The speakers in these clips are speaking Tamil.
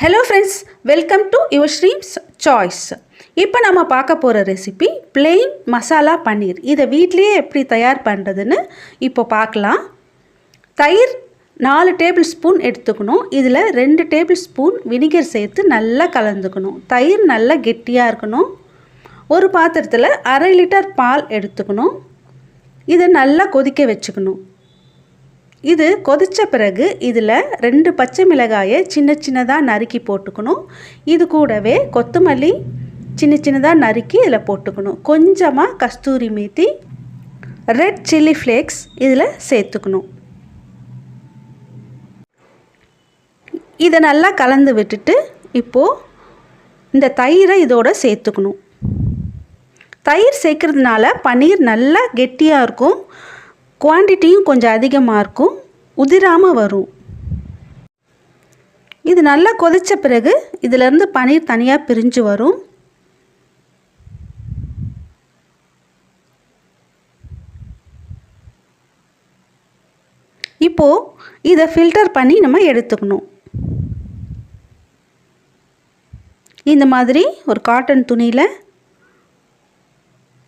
Hello friends welcome to your streams choice இப்போ நம்ம பார்க்க போகிற ரெசிபி பிளெயின் மசாலா பன்னீர் இதை வீட்லேயே எப்படி தயார் பண்ணுறதுன்னு இப்போ பார்க்கலாம். தயிர் நாலு டேபிள் ஸ்பூன் எடுத்துக்கணும். இதில் ரெண்டு டேபிள் ஸ்பூன் வினிகர் சேர்த்து நல்லா கலந்துக்கணும். தயிர் நல்லா கெட்டியாக இருக்கணும். ஒரு பாத்திரத்தில் அரை லிட்டர் பால் எடுத்துக்கணும். இதை நல்லா கொதிக்க வச்சுக்கணும். இது கொதித்த பிறகு இதில் ரெண்டு பச்சை மிளகாயை சின்ன சின்னதாக நறுக்கி போட்டுக்கணும். இது கூடவே கொத்தமல்லி சின்ன சின்னதாக நறுக்கி இதில் போட்டுக்கணும். கொஞ்சமாக kasuri methi red chilli flakes இதில் சேர்த்துக்கணும். இதை நல்லா கலந்து விட்டுட்டு இப்போது இந்த தயிரை இதோட சேர்த்துக்கணும். தயிர் சேர்க்குறதுனால பன்னீர் நல்லா கெட்டியாக இருக்கும். குவான்டிட்டியும் கொஞ்சம் அதிகமாக இருக்கும். உதிராமல் வரும். இது நல்லா கொதித்த பிறகு இதிலேருந்து பன்னீர் தனியாக பிரிஞ்சு வரும். இப்போது இதை ஃபில்டர் பண்ணி நம்ம எடுத்துக்கணும். இந்த மாதிரி ஒரு காட்டன் துணியில்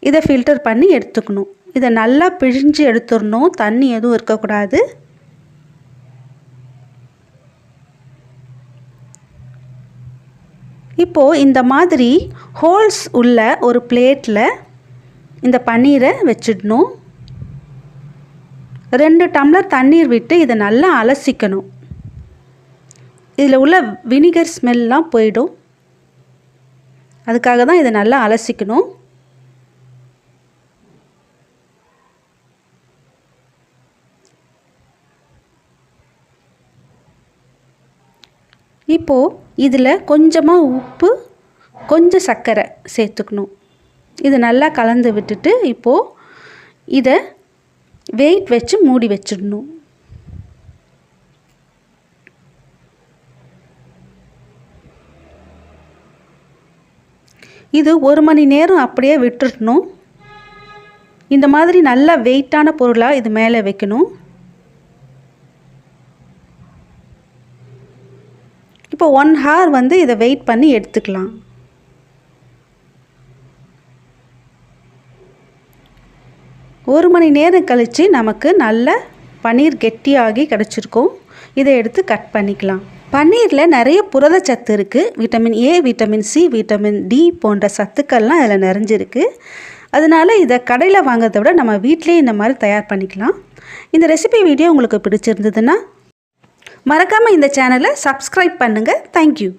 இதை ஃபில்டர் பண்ணி எடுத்துக்கணும். இதை நல்லா பிழிஞ்சு எடுத்துடணும். தண்ணி எதுவும் இருக்கக்கூடாது. இப்போது இந்த மாதிரி ஹோல்ஸ் உள்ள ஒரு பிளேட்டில் இந்த பன்னீரை வச்சிடணும். ரெண்டு டம்ளர் தண்ணீர் விட்டு இதை நல்லா அலசிக்கணும். இதில் உள்ள வினிகர் ஸ்மெல்லாம் போயிடும். அதுக்காக தான் இதை நல்லா அலசிக்கணும். இப்போது இதில் கொஞ்சமாக உப்பு கொஞ்சம் சர்க்கரை சேர்த்துக்கணும். இது நல்லா கலந்து விட்டுட்டு இப்போது இதை வெயிட் வச்சு மூடி வச்சிடணும். இது ஒரு மணி நேரம் அப்படியே விட்டுடணும் இந்த மாதிரி நல்லா வெயிட்டான பொருளாக இது மேலே வைக்கணும். இப்போ ஒன் ஹார் வந்து இதை வெயிட் பண்ணி எடுத்துக்கலாம். ஒரு மணி நேரம் கழித்து நமக்கு நல்ல பன்னீர் கெட்டியாகி கிடச்சிருக்கும். இதை எடுத்து கட் பண்ணிக்கலாம். பன்னீரில் நிறைய புரதச்சத்து இருக்குது vitamin A vitamin C vitamin D போன்ற சத்துக்கள்லாம் இதில் நிறைஞ்சிருக்கு. அதனால் இதை கடையில் வாங்குறத விட நம்ம வீட்டிலேயே இந்த மாதிரி தயார் பண்ணிக்கலாம். இந்த ரெசிபி வீடியோ உங்களுக்கு பிடிச்சிருந்ததுன்னா மறக்காமல் இந்த சேனலை சப்ஸ்கிரைப் பண்ணுங்கள் தேங்க்யூ